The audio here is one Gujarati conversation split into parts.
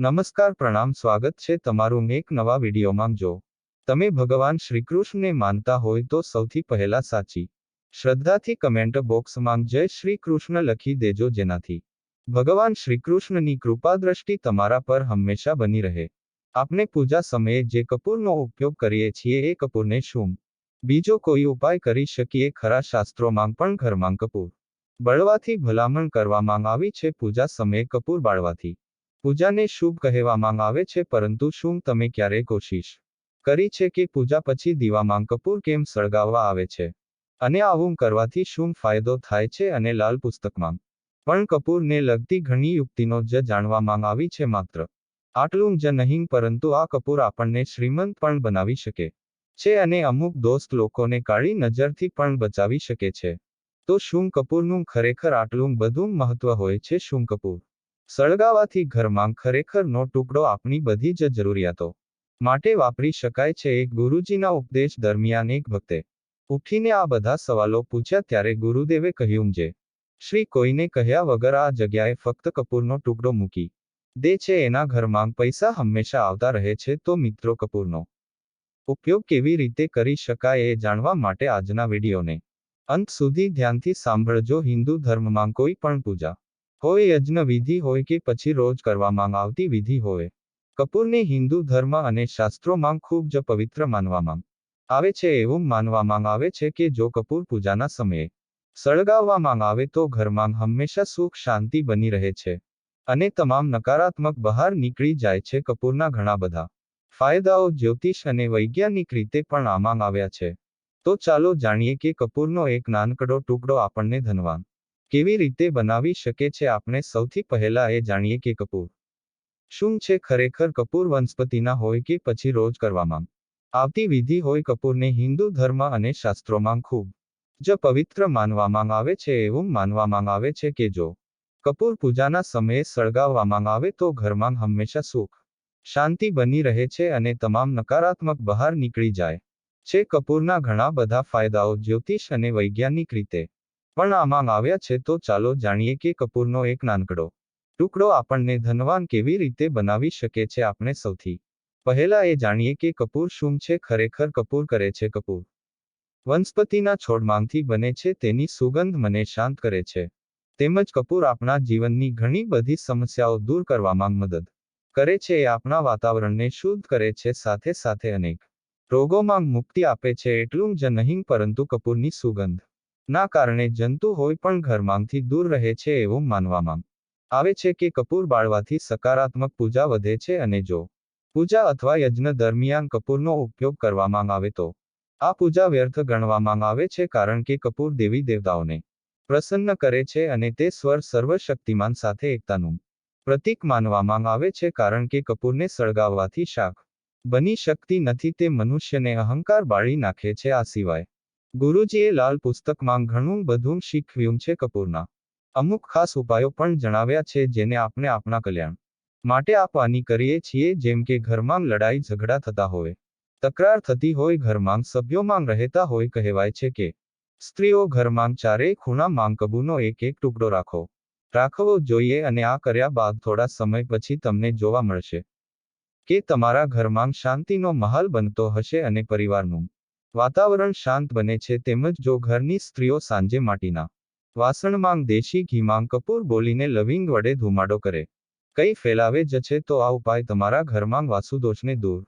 નમસ્કાર, પ્રણામ, સ્વાગત છે તમારું એક નવા વિડીયોમાં. જો તમે ભગવાન શ્રીકૃષ્ણને માનતા હોય તો સૌથી પહેલા સાચી શ્રદ્ધાથી કમેન્ટ બોક્સમાં જય શ્રી કૃષ્ણ લખી દેજો જેનાથી ભગવાન શ્રીકૃષ્ણની કૃપા દ્રષ્ટિ તમારા પર હંમેશા બની રહે. આપણે પૂજા સમયે જે કપૂરનો ઉપયોગ કરીએ છીએ એ કપૂરને શું? બીજો કોઈ ઉપાય કરી શકીએ? ખરા શાસ્ત્રોમાં પણ ઘરમાં કપૂર બળવાથી ભલામણ કરવામાં આવી છે. પૂજા સમયે કપૂર બાળવાથી પૂજાને શુભ કહેવામાં આવે છે, પરંતુ શું તમે ક્યારેય કોશિશ કરી છે કે પૂજા પછી દીવામાં કપૂર કેમ સળગાવવા આવે છે? અને આવું કરવાથી શું ફાયદો થાય છે અને લાલ પુસ્તકમાં? પણ કપૂરને લગતી ઘણી યુક્તિનો જ જાણવામાં આવી છે માત્ર. આટલું જ નહીં, પરંતુ આ કપૂર આપણને શ્રીમંત પણ બનાવી શકે છે અને અમુક દોસ્ત લોકોને કાળી નજરથી પણ બચાવી શકે છે. તો શું કપૂરનું ખરેખર આટલું બધું મહત્વ હોય છે? શું કપૂર સળગાવાથી ઘરમાં ખરેખરનો ટુકડો આપણી બધી જ જરૂરિયાતો માટે વાપરી શકાય છે. એક ગુરુજીના ઉપદેશ દરમિયાન એક ભક્તે ઉઠીને આ બધા સવાલો પૂછ્યા ત્યારે ગુરુદેવે કહ્યું જે શ્રી કોઈને કહ્યા વગર આ જગ્યાએ ફક્ત કપૂરનો ટુકડો મૂકી દે છે. એના ઘરમાં પૈસા હંમેશા આવતા રહે છે. તો મિત્રો, કપૂરનો ઉપયોગ કેવી રીતે કરી શકાય એ જાણવા માટે આજના વિડીયોને અંત સુધી ધ્યાનથી સાંભળજો. હિન્દુ ધર્મમાં કોઈ પણ પૂજા હોય યજ્ઞ વિધિ હોય કે પછી રોજ કરવામાં આવતી વિધિ હોય. કપૂરને હિન્દુ ધર્મ અને શાસ્ત્રોમાં ખૂબ જ પવિત્ર માનવામાં આવે છે એવું માનવામાં આવે છે કે જો કપૂર પૂજાના સમયે સળગાવવામાં આવે તો ઘરમાં હંમેશા સુખ શાંતિ બની રહે છે અને તમામ નકારાત્મક બહાર નીકળી જાય છે કપૂરના ઘણા બધા ફાયદાઓ જ્યોતિષ અને વૈજ્ઞાનિક રીતે પણ આમાં આવ્યા છે. તો ચાલો જાણીએ કે કપૂરનો એક નાનકડો ટુકડો આપણને ધનવાન કેવી રીતે બનાવી શકે છે આપણે સૌથી પહેલા એ જાણીએ કે કપૂર શું છે ખરેખર કપૂર વનસ્પતિના હોય કે પછી રોજ કરવામાં આવતી વિધિ હોય કપૂરને હિન્દુ ધર્મ અને શાસ્ત્રોમાં ખૂબ જ પવિત્ર માનવામાં આવે છે એવું માનવામાં આવે છે કે જો કપૂર પૂજાના સમયે સળગાવવામાં આવે તો ઘરમાં હંમેશા સુખ, શાંતિ બની રહે છે અને તમામ નકારાત્મક બહાર નીકળી જાય છે. કપૂરના ઘણા બધા ફાયદાઓ જ્યોતિષ અને વૈજ્ઞાનિક રીતે પણ આમાં આવ્યા છે તો ચાલો જાણીએ કે કપૂરનો એક નાનકડો ટુકડો આપણને ધનવાન કેવી રીતે બનાવી શકે છે આપણે સૌથી પહેલા એ જાણીએ કે કપૂર શું છે, ખરેખર કપૂર કરે છે કપૂર. વનસ્પતિના છોડમાંથી બને છે, તેની સુગંધ મને શાંત કરે છે. તેમજ કપૂર આપણા જીવનની ઘણી બધી સમસ્યાઓ દૂર કરવામાં મદદ કરે છે, એ આપણા વાતાવરણને શુદ્ધ કરે છે, સાથે સાથે અનેક રોગોમાં મુક્તિ આપે છે, એટલું જ નહીં પરંતુ કપૂરની સુગંધ ના કારણે જંતુ હોય પણ ઘરમાંથી દૂર રહે છે એવું માનવામાં આવે છે કે કપૂર બાળવાથી સકારાત્મક પૂજા વધે છે અને જો પૂજા અથવા યજ્ઞ દરમિયાન કપૂરનો ઉપયોગ કરવામાં આવે તો આ પૂજા વ્યર્થ ગણવામાં આવે છે કારણ કે કપૂર દેવી દેવતાઓને પ્રસન્ન કરે છે અને તે સ્વર સર્વશક્તિમાન સાથે એકતાનું પ્રતીક માનવામાં આવે છે કારણ કે કપૂરને સળગાવવાથી શાક બની શકતી નથી તે મનુષ્યને અહંકાર બાળી નાખે છે આ સિવાય ગુરુજીએ લાલ પુસ્તકમાં ઘણું બધું શીખવ્યું છે કપૂરના. અમુક ખાસ ઉપાયો પણ જણાવ્યા છે જેને આપણે આપણા કલ્યાણ માટે આપવાની કરીએ છીએ, જેમ કે ઘરમાં લડાઈ ઝઘડા થતા હોય, તકરાર થતી હોય, ઘરમાં સભ્યોમાં રહેતા હોય, કહેવાય છે કે સ્ત્રીઓ ઘરમાં ખૂણા માંગ કબૂનો એક એક ટુકડો રાખો, રાખવો જોઈએ અને આ કર્યા બાદ થોડા સમય પછી તમને જોવા મળશે કે તમારા ઘરમાં શાંતિનો માહોલ બનતો હશે અને પરિવારનું વાતાવરણ શાંત બને છે તેમજ જો ઘરની સ્ત્રીઓ સાંજે માટીના વાસણમાં દેશી ઘીમાં કપૂર બોલીને લવિંગ વડે ધુમાડો કરે, કઈ ફેલાવે જ છે તો આ ઉપાય તમારા ઘરમાં વાસુદોષને દૂર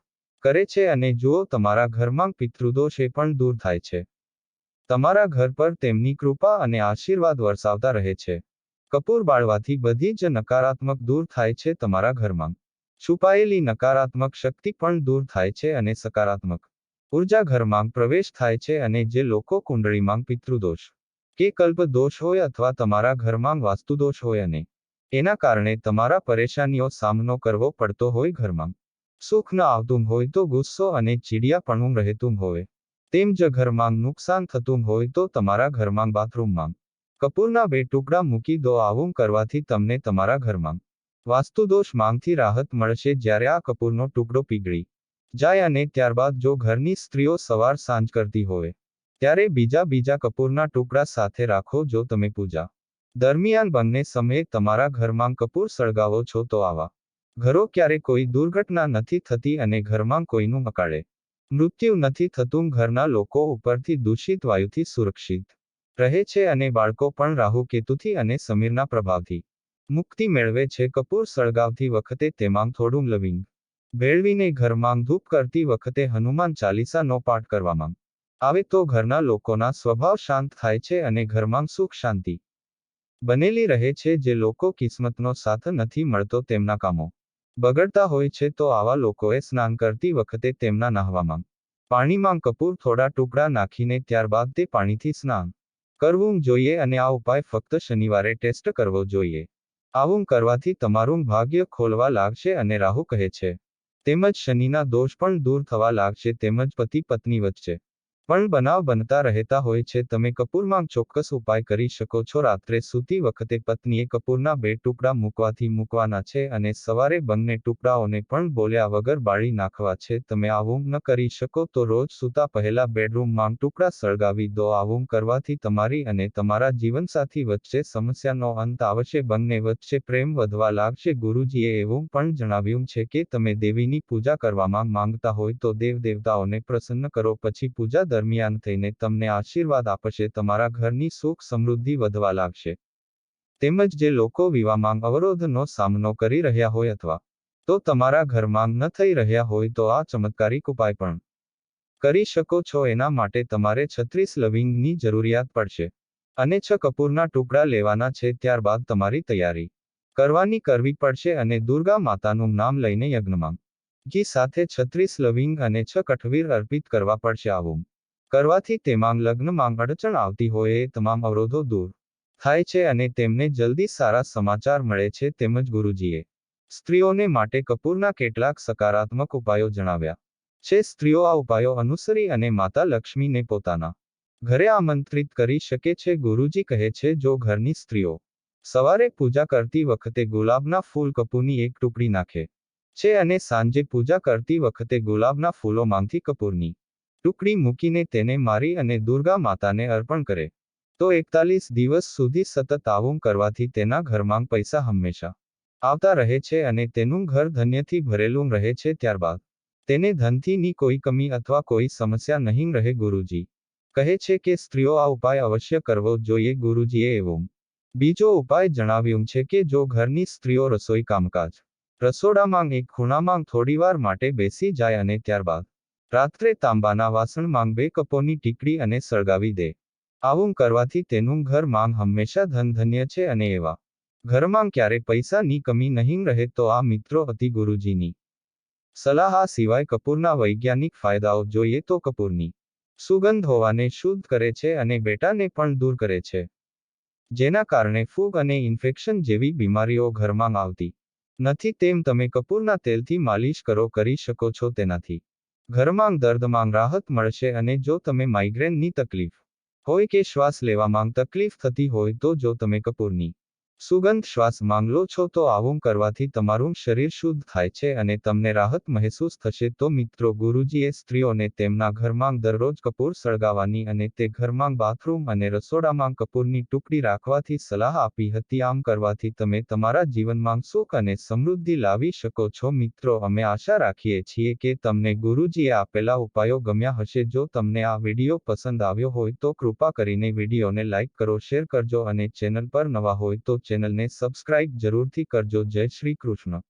કરે છે અને જુઓ તમારા ઘરમાં પિતૃદોષ એ પણ દૂર થાય છે. તમારા ઘર પર તેમની કૃપા અને આશીર્વાદ વરસાવતા રહે છે. કપૂર બાળવાથી બધી જ નકારાત્મક દૂર થાય છે તમારા ઘરમાં છુપાયેલી નકારાત્મક શક્તિ પણ દૂર થાય છે અને સકારાત્મક ઊર્જા ઘરમાં પ્રવેશ થાય છે અને જે લોકો કુંડળીમાં પિતૃદોષ, કે કલ્પ દોષ હોય અથવા તમારા ઘરમાં વાસ્તુદોષ હોય અને એના કારણે તમારા પરેશાનીઓ સામનો કરવો પડતો હોય ઘરમાં. સુખ ન આવતું હોય તો ગુસ્સો અને ચીડિયાપણું રહેતું હોય. તેમ જ ઘરમાં નુકસાન થતું હોય તો તમારા ઘરમાં બાથરૂમમાં કપૂરના બે ટુકડા મૂકી દો. આવું કરવાથી તમને તમારા ઘરમાં વાસ્તુદોષ માંગથી રાહત મળશે. જ્યારે આ કપૂરનો ટુકડો પીગળી જાય અને ત્યારબાદ જો ઘરની સ્ત્રીઓ સવાર સાંજ કરતી હોય, ત્યારે બીજા બીજા કપૂરના ટુકડા સાથે રાખો જો તમે પૂજા દરમિયાન બંને સમયે તમારા ઘરમાં કપૂર સળગાવો છો તો આવા ઘરો ક્યારે કોઈ દુર્ઘટના નથી થતી અને ઘરમાં કોઈનું મકાળે મૃત્યુ નથી થતું, ઘરના લોકો ઉપરથી દૂષિત વાયુથી સુરક્ષિત રહે છે અને બાળકો પણ રાહુ કેતુથી અને સમીરના પ્રભાવથી મુક્તિ મેળવે છે. કપૂર સળગાવતી વખતે તેમાં થોડું લવિંગ ભેળવીને ઘરમાં ધૂપ કરતી વખતે હનુમાન ચાલીસાનો પાઠ કરવામાં આવે તો ઘરના લોકોના સ્વભાવ શાંત થાય છે અને ઘરમાં સુખ શાંતિ બનેલી રહે છે જે લોકો કિસ્મતનો સાથ નથી મળતો તેમના કામો બગડતા હોય છે તો આવા લોકોએ સ્નાન કરતી વખતે તેમના નહાવામાં પાણીમાં કપૂર થોડા ટુકડા નાખીને ત્યારબાદ તે પાણીથી સ્નાન કરવું જોઈએ અને આ ઉપાય ફક્ત શનિવારે ટેસ્ટ કરવો જોઈએ. આવું કરવાથી તમારું ભાગ્ય ખોલવા લાગશે અને રાહુ કહે છે. તેમજ શનિના દોષ પણ દૂર થવા લાગશે તેમજ પતિ પત્ની વચ્ચે. પણ બનાવ બનતા રહેતા હોય છે. તમે કપૂરમાં ચોક્કસ ઉપાય કરી શકો છો. રાત્રે સૂતી વખતે પત્નીએ કપૂરના બે ટુકડા મૂકવાથી મૂકવાના છે અને સવારે બંને ટુકડાઓને પણ બોલ્યા વગર બાળી નાખવા છે. તમે આવું ન કરી શકો તો રોજ સૂતા પહેલા બેડરૂમમાં ટુકડા સળગાવી દો. આવું કરવાથી તમારી અને તમારા જીવનસાથી વચ્ચે સમસ્યાનો અંત આવશે. બંને વચ્ચે પ્રેમ વધવા લાગશે. ગુરુજીએ એવું પણ જણાવ્યું છે કે તમે દેવીની પૂજા કરવામાં માંગતા હોય તો દેવ દેવતાઓને પ્રસન્ન કરો. પછી પૂજા દરમિયાન થઈને તમને આશીર્વાદ આપશે તમારા ઘરની સુખ સમૃદ્ધિ વધવા લાગશે. તેમજ જે લોકો વિવાહમાં અવરોધનો સામનો કરી રહ્યા હોય અથવા તો તમારા ઘરમાં ન થઈ રહ્યા હોય તો આ ચમત્કારિક ઉપાય પણ કરી શકો છો. એના માટે તમારે છત્રીસ લવિંગની જરૂરિયાત પડશે અને છ કપૂરના ટુકડા લેવાના છે. ત્યારબાદ તમારી તૈયારી કરવાની કરવી પડશે અને દુર્ગા માતાનું નામ લઈને યજ્ઞમાં ઘી સાથે છત્રીસ લવિંગ અને છ કઠવીર અર્પિત કરવા પડશે. આવું કરવાથી તેમાં લગ્નમાં અડચણ આવતી હોય એ તમામ અવરોધો દૂર થાય છે અને તેમને જલ્દી સારા સમાચાર મળે છે તેમજ ગુરુજીએ સ્ત્રીઓને માટે કપૂરના કેટલાક સકારાત્મક ઉપાયો જણાવ્યા છે. સ્ત્રીઓ આ ઉપાયો અનુસરી અને માતા લક્ષ્મીને પોતાના ઘરે આમંત્રિત કરી શકે છે. ગુરુજી કહે છે, જો ઘરની સ્ત્રીઓ સવારે પૂજા કરતી વખતે ગુલાબના ફૂલ કપૂરની એક ટુકડી નાખે છે અને સાંજે પૂજા કરતી વખતે ગુલાબના ફૂલોમાંથી કપૂરની ટુકડી મૂકીને તેને મારી અને દુર્ગા માતાને અર્પણ કરે. તો એકતાલીસ દિવસ સુધી સતત આવું કરવાથી તેના ઘરમાં પૈસા હંમેશા આવતા રહે છે અને તેનું ઘર ધન્યથી ભરેલું રહે છે ત્યારબાદ. તેને ધનથીની કોઈ કમી અથવા કોઈ સમસ્યા નહીં રહે ગુરુજી. કહે છે કે સ્ત્રીઓ આ ઉપાય અવશ્ય કરવો જોઈએ ગુરુજીએ એવું. બીજો ઉપાય જણાવ્યું છે કે જો ઘરની સ્ત્રીઓ રસોઈ કામકાજ રસોડામાં એક ખૂણામાં થોડીવાર માટે બેસી જાય અને ત્યારબાદ રાત્રે તાંબાના વાસણમાં બે કપોની ટીકડી અને સળગાવી દે. આવું કરવાથી તેનું ઘર માંગ હંમેશા ધનધન્ય છે અને એવા ઘરમાં ક્યારે પૈસાની કમી નહીં રહે તો આ મિત્રો અતિ ગુરુજીની સલાહ. આ સિવાય કપૂરના વૈજ્ઞાનિક ફાયદાઓ જોઈએ તો કપૂરની સુગંધ હોવાને શુદ્ધ કરે છે અને બેટાને પણ દૂર કરે છે. જેના કારણે ફૂગ અને ઇન્ફેક્શન જેવી બીમારીઓ ઘરમાં આવતી નથી. તેમ તમે કપૂરના તેલથી માલિશ કરો, કરી શકો છો તેનાથી. ઘરમાં દર્દમાં રાહત મળશે અને જો તમે માઇગ્રેનની તકલીફ હોય કે શ્વાસ લેવામાં તકલીફ થતી હોય તો જો તમે કપૂરની સુગંધ શ્વાસ માંગલો છો તો આવું કરવાથી તમારું શરીર શુદ્ધ થાય છે અને તમને રાહત મહેસૂસ થશે. તો મિત્રો, ગુરુજીએ સ્ત્રીઓને તેમના ઘરમાં દરરોજ કપૂર સળગાવવાની અને તે ઘરમાં બાથરૂમ અને રસોડામાં કપૂરની ટુકડી રાખવાથી સલાહ આપી હતી. આમ કરવાથી તમે તમારા જીવનમાં સુખ અને સમૃદ્ધિ લાવી શકો છો. મિત્રો, અમે આશા રાખીએ છીએ કે તમને ગુરુજીએ આપેલા ઉપાયો ગમ્યા હશે. જો તમને આ વીડિયો પસંદ આવ્યો હોય તો કૃપા કરીને વિડીયોને લાઇક કરો, શેર કરજો અને ચેનલ પર નવા હોય તો ચેનલને સબસ્ક્રાઇબ જરૂરથી કરજો. જય શ્રી કૃષ્ણ.